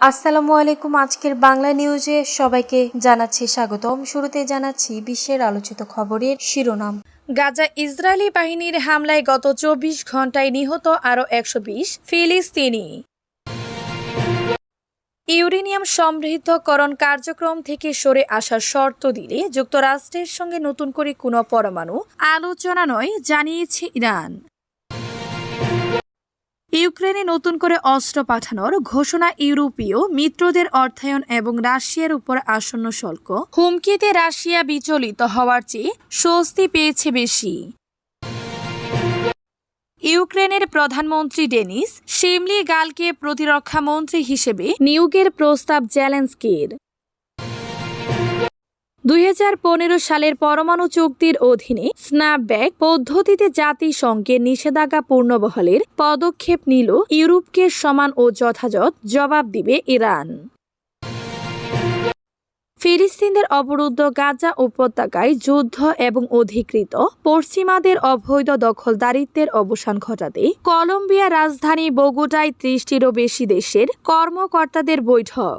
আসসালামু আলাইকুম। আজকের বাংলা নিউজে সবাইকে জানাচ্ছি স্বাগতম। শুরুতে জানাচ্ছি বিশ্বের আলোচিত খবরের শিরোনাম। গাজা ইসরায়েলি বাহিনীর হামলায় গত চব্বিশ ঘন্টায় নিহত আরও একশো বিশ ফিলিস্তিনি। ইউরেনিয়াম সমৃদ্ধকরণ কার্যক্রম থেকে সরে আসার শর্ত দিলে যুক্তরাষ্ট্রের সঙ্গে নতুন করে কোনো পরমাণু আলোচনা নয়, জানিয়েছে ইরান। ইউক্রেনে নতুন করে অস্ত্র পাঠানোর ঘোষণা ইউরোপীয় মিত্রদের অর্থায়ন এবং রাশিয়ার উপর আসন্ন শুল্ক। হুমকিতে রাশিয়া বিচলিত হওয়ার চেয়ে স্বস্তি পেয়েছে বেশি। ইউক্রেনের প্রধানমন্ত্রী ডেনিস শিমলি গালকে প্রতিরক্ষা মন্ত্রী হিসেবে নিয়োগের প্রস্তাব জেলেন্সকির। দুই হাজার পনেরো সালের পরমাণু চুক্তির অধীনে স্ন্যাপব্যাক পদ্ধতিতে জাতিসংঘের নিষেধাজ্ঞা পূর্ণবহলের পদক্ষেপ নিল ইউরোপকে সমান ও যথাযথ জবাব দিবে ইরান। ফিলিস্তিনদের অবরুদ্ধ গাজা উপত্যকায় যুদ্ধ এবং অধিকৃত পশ্চিমাদের অবৈধ দখলদারিত্বের অবসান ঘটাতে কলম্বিয়া রাজধানী বগুটায় ত্রিশটিরও বেশি দেশের কর্মকর্তাদের বৈঠক।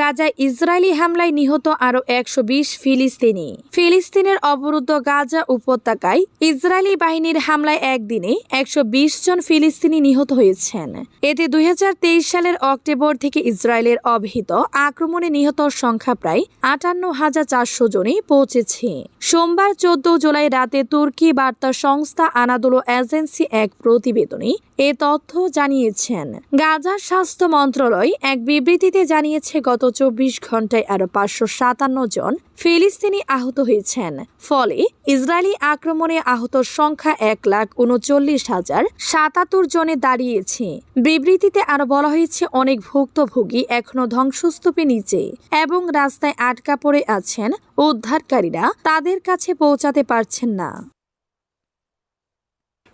গাজায় ইসরায়েলি হামলায় নিহত আরও একশো বিশ ফিলিস্তিনি। ফিলিস্তিনের অবরুদ্ধ গাজা উপত্যকায় ইসরায়েলি বাহিনীর হামলায় একদিনে একশো বিশ জন ফিলিস্তিনি নিহত হয়েছেন। এতে দুই হাজার তেইশ সালের অক্টোবর থেকে ইসরায়েলের অবহিত আক্রমণে নিহত সংখ্যা প্রায় আটান্ন হাজার চারশো জনে পৌঁছেছে। সোমবার চোদ্দ জুলাই রাতে তুর্কি বার্তা সংস্থা আনাদোলো এজেন্সি এক প্রতিবেদনে এ তথ্য জানিয়েছেন। গাজার স্বাস্থ্য মন্ত্রণালয় এক বিবৃতিতে জানিয়েছে, গত চব্বিশ ঘন্টায় আরও পাঁচশো সাতান্ন জন ফিলিস্তিনি আহত হয়েছেন। ফলে ইসরায়েলি আক্রমণে আহত সংখ্যা এক লাখ উনচল্লিশ হাজার সাতাত্তর জনে দাঁড়িয়েছে। বিবৃতিতে আরও বলা হয়েছে, অনেক ভুক্তভোগী এখনও ধ্বংসস্তূপে নিচে এবং রাস্তায় আটকা পড়ে আছেন। উদ্ধারকারীরা তাদের কাছে পৌঁছাতে পারছেন না।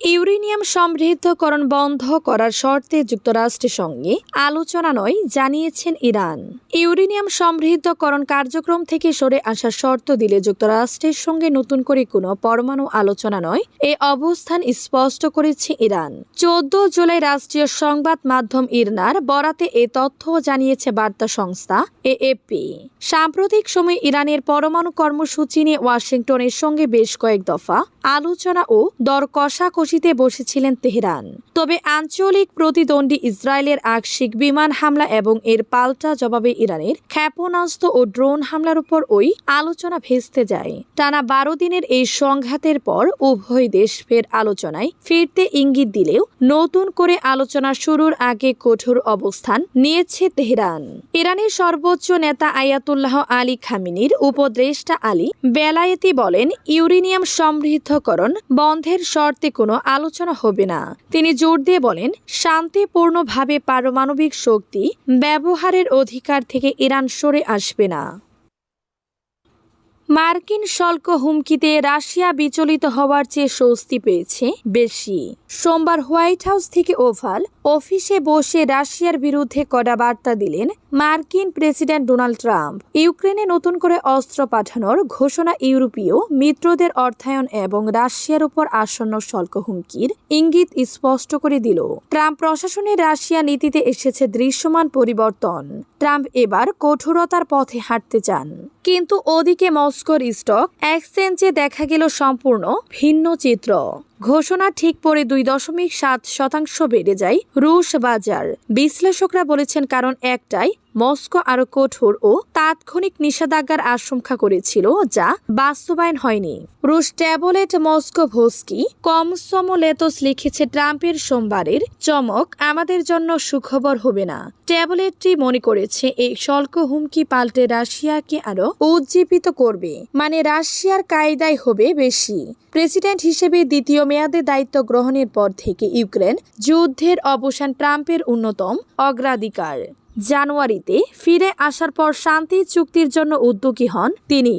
ইউরেনিয়াম সমৃদ্ধকরণ বন্ধ করার শর্তে যুক্তরাষ্ট্রের সঙ্গে আলোচনা নয়, জানিয়েছেন ইরান। ইউরেনিয়াম সমৃদ্ধকরণ কার্যক্রম থেকে সরে আসার শর্ত দিলে যুক্তরাষ্ট্রের সঙ্গে নতুন করে কোনো পরমাণু আলোচনা নয়, এ অবস্থান স্পষ্ট করেছে ইরান। চোদ্দ জুলাই রাষ্ট্রীয় সংবাদ মাধ্যম ইরনার বরাতে এ তথ্য জানিয়েছে বার্তা সংস্থা এএপি সাম্প্রতিক সময়ে ইরানের পরমাণু কর্মসূচি নিয়ে ওয়াশিংটনের সঙ্গে বেশ কয়েক দফা আলোচনা ও দর কষাকষিতে বসেছিলেন তেহরান। তবে আঞ্চলিক প্রতিদ্বন্দ্বী ইসরায়েলের আকস্মিক বিমান হামলা এবং এর পাল্টা জবাবে ইরানের ক্ষেপণাস্ত্র ও ড্রোন হামলার উপর ওই আলোচনা ভেস্তে যায়। টানা বারো দিনের এই সংঘাতের পর উভয় দেশ ফের আলোচনায় ফিরতে ইঙ্গিত দিলেও নতুন করে আলোচনা শুরুর আগে কঠোর অবস্থান নিয়েছে তেহরান। ইরানের সর্বোচ্চ নেতা আয়াতুল্লাহ আলী খামিনির উপদেষ্টা আলী বেলায়েতি বলেন, ইউরেনিয়াম সমৃদ্ধকরণ বন্ধের শর্তে কোনো আলোচনা হবে না। তিনি জোর দিয়ে বলেন, শান্তিপূর্ণভাবে পারমাণবিক শক্তি ব্যবহারের অধিকার থেকে ইরান সরে আসবে না। মার্কিন শুল্ক হুমকিতে রাশিয়া বিচলিত হওয়ার চেয়ে স্বস্তি পেয়েছে বেশি। সোমবার হোয়াইট হাউস থেকে ওভাল অফিসে বসে রাশিয়ার বিরুদ্ধে কড়া বার্তা দিলেন মার্কিন প্রেসিডেন্ট ডোনাল্ড ট্রাম্প ইউক্রেনে নতুন করে অস্ত্র পাঠানোর ঘোষণা ইউরোপীয় মিত্রদের অর্থায়ন এবং রাশিয়ার উপর আসন্ন শুল্ক হুমকির ইঙ্গিত স্পষ্ট করে দিল। ট্রাম্প প্রশাসনের রাশিয়া নীতিতে এসেছে দৃশ্যমান পরিবর্তন। ট্রাম্প এবার কঠোরতার পথে হাঁটতে চান। কিন্তু ওদিকে মস্কোর স্টক এক্সচেঞ্জে দেখা গেল সম্পূর্ণ ভিন্ন চিত্র। ঘোষণা ঠিক পরে দুই দশমিক সাত শতাংশ বেড়ে যায় রুশ বাজার। বিশ্লেষকরা বলেছেন কারণ একটাই মস্কো আরও কঠোর ও তাৎক্ষণিক নিষেধাজ্ঞার আশঙ্কা করেছিল, যা বাস্তবায়ন হয়নি। রুশ ট্যাবলেট মস্কো ভোস্কি কমসমলেতস লিখেছে ট্রাম্পের সোমবারের চমক আমাদের জন্য সুখবর হবে না। ট্যাবলেটটি মনে করেছে এই শুল্ক হুমকি পাল্টে রাশিয়াকে আরও উজ্জীবিত করবে মানে রাশিয়ার কায়দায় হবে বেশি। প্রেসিডেন্ট হিসেবে দ্বিতীয় মেয়াদে দায়িত্ব গ্রহণের পর থেকে ইউক্রেন যুদ্ধের অবসান ট্রাম্পের অন্যতম অগ্রাধিকার। জানুয়ারিতে ফিরে আসার পর শান্তি চুক্তির জন্য উদ্যোগী হন তিনি।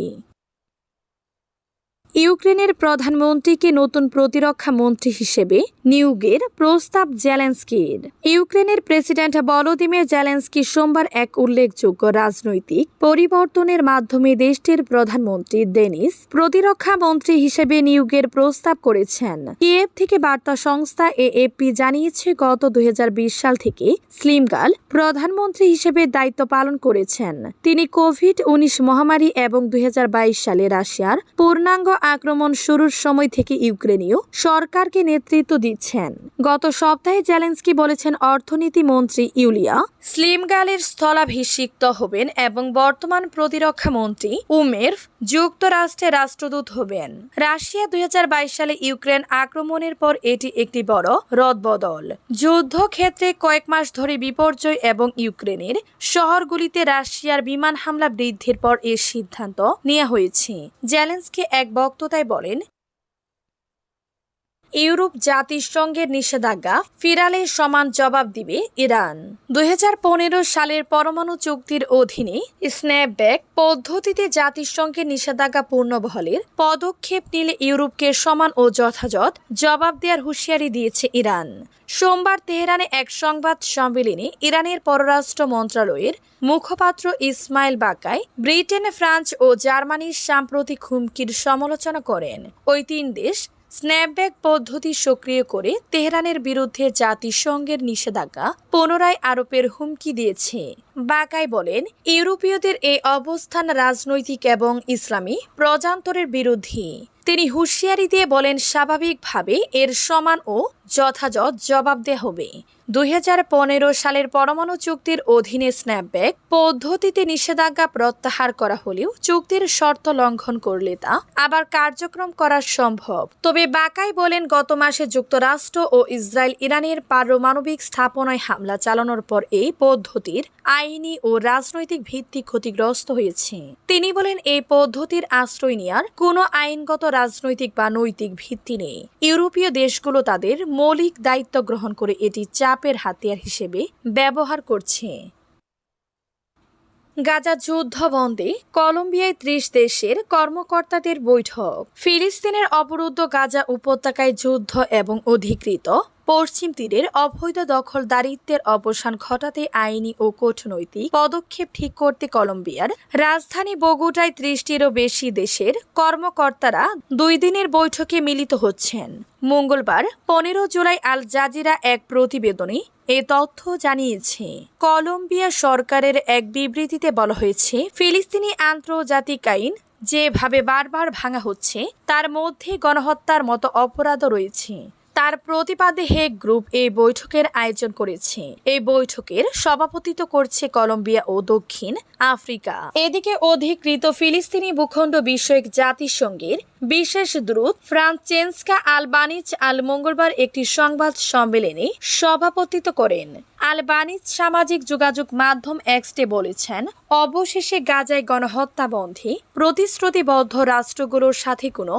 ইউক্রেনের প্রধানমন্ত্রীকে নতুন প্রতিরক্ষা মন্ত্রী হিসেবে নিয়োগের প্রস্তাব জেলেন্সকির। ইউক্রেনের প্রেসিডেন্ট ভলোদিমির জেলেন্সকি সোমবার এক উল্লেখযোগ্য রাজনৈতিক পরিবর্তনের মাধ্যমে দেশটির প্রধানমন্ত্রী দেনিস প্রতিরক্ষা মন্ত্রী হিসেবে নিয়োগের প্রস্তাব করেছেন। কিয়েভ থেকে বার্তা সংস্থা এএপি জানিয়েছে, গত দুই হাজার বিশ সাল থেকে স্লিমগাল প্রধানমন্ত্রী হিসেবে দায়িত্ব পালন করেছেন। তিনি কোভিড উনিশ মহামারী এবং দুই হাজার বাইশ সালে রাশিয়ার পূর্ণাঙ্গ আক্রমণ শুরুর সময় থেকে ইউক্রেনীয় সরকারকে নেতৃত্ব দিচ্ছেন। গত সপ্তাহে জেলেন্সকি বলেছেন অর্থনীতি মন্ত্রী ইউলিয়া স্লিমগালের স্থলাভিষিক্ত হবেন এবং বর্তমান প্রতিরক্ষা মন্ত্রী উমেরভ যুক্তরাষ্ট্রে রাষ্ট্রদূত হবেন। রাশিয়া দুই সালে ইউক্রেন আক্রমণের পর এটি একটি বড় রদবদল। যুদ্ধক্ষেত্রে কয়েক মাস ধরে বিপর্যয় এবং ইউক্রেনের শহরগুলিতে রাশিয়ার বিমান হামলা বৃদ্ধির পর এর সিদ্ধান্ত নেওয়া হয়েছে। জেলেন্সকি এক বক্ততায় বলেন ইউরোপ জাতিসংঘের নিষেধাজ্ঞা ফিরালে সমান জবাব দিবে ইরান। দুই হাজার পনেরো সালের পরমাণু চুক্তির অধীনে স্ন্যাপব্যাক পদ্ধতিতে জাতিসংঘের নিষেধাজ্ঞা পূর্ণবহলের পদক্ষেপ নিলে ইউরোপকে সমান ও যথাযথ জবাব দেওয়ার হুঁশিয়ারি দিয়েছে ইরান। সোমবার তেহরানে এক সংবাদ সম্মেলনে ইরানের পররাষ্ট্র মন্ত্রণালয়ের মুখপাত্র ইসমাইল বাকাই ব্রিটেন, ফ্রান্স ও জার্মানির সাম্প্রতিক হুমকির সমালোচনা করেন। ওই তিন দেশ স্ন্যাপব্যাক পদ্ধতি সক্রিয় করে তেহরানের বিরুদ্ধে জাতিসংঘের নিষেধাজ্ঞা পুনরায় আরোপের হুমকি দিয়েছে। বাকাই বলেন, ইউরোপীয়দের এই অবস্থান রাজনৈতিক এবং ইসলামী প্রজান্তরের বিরোধী। তিনি হুঁশিয়ারি দিয়ে বলেন, স্বাভাবিকভাবে এর সমান ও যথাযথ জবাব দেয়া হবে। দু হাজার পনেরো সালের পরমাণু চুক্তির অধীনে স্ন্যাপব্যাক পদ্ধতিতে নিষেধাজ্ঞা প্রত্যাহার করা হলেও চুক্তির শর্ত লঙ্ঘন করলে তা আবার কার্যক্রম করা সম্ভব। তবে বাকাই বলেন, গত মাসে যুক্তরাষ্ট্র ও ইসরায়েল ইরানের পারমাণবিক স্থাপনায় হামলা চালানোর পর এই পদ্ধতির আইনি ও রাজনৈতিক ভিত্তি ক্ষতিগ্রস্ত হয়েছে। তিনি বলেন, এই পদ্ধতির আশ্রয় নেওয়ার কোনো আইনগত, রাজনৈতিক বা নৈতিক ভিত্তি নেই। ইউরোপীয় দেশগুলো তাদের মৌলিক দায়িত্ব গ্রহণ করে এটি চাপের হাতিয়ার হিসেবে ব্যবহার করছে। গাজা যুদ্ধ বন্ধে কলম্বিয়ায় ত্রিশ দেশের কর্মকর্তাদের বৈঠক। ফিলিস্তিনের অবরুদ্ধ গাজা উপত্যকায় যুদ্ধ এবং অধিকৃত পশ্চিম তীরের অবৈধ দখলদারিত্বের অবসান ঘটাতে আইনি ও কূটনৈতিক পদক্ষেপ ঠিক করতে কলম্বিয়ার রাজধানী বগুটায় ত্রিশটিরও বেশি দেশের কর্মকর্তারা দুই দিনের বৈঠকে মিলিত হচ্ছেন। মঙ্গলবার পনেরো জুলাই আল জাজিরা এক প্রতিবেদনে এ তথ্য জানিয়েছে। কলম্বিয়া সরকারের এক বিবৃতিতে বলা হয়েছে, ফিলিস্তিনি আন্তর্জাতিক আইন যেভাবে বারবার ভাঙা হচ্ছে, তার মধ্যে গণহত্যার মতো অপরাধও রয়েছে। তার প্রতিবাদে হেগ গ্রুপ এই বৈঠকের আয়োজন করেছে। এই বৈঠকের সভাপতিত্ব করছে কলম্বিয়া ও দক্ষিণ আফ্রিকা। এদিকে অধিকৃত ফিলিস্তিনি ভূখণ্ড বিষয়ক জাতিসংঘের বিশেষ দূত ফ্রান্সেন্সকা আলবানিজ আল মঙ্গলবার একটি সংবাদ সম্মেলনে সভাপতিত্ব করেন। আলবানিজ সামাজিক যোগাযোগ মাধ্যম এক্সটে বলেছেন, অবশেষে গাজায় গণহত্যা বন্ধে প্রতিশ্রুতিবদ্ধ রাষ্ট্রগুলোর সাথে কোনো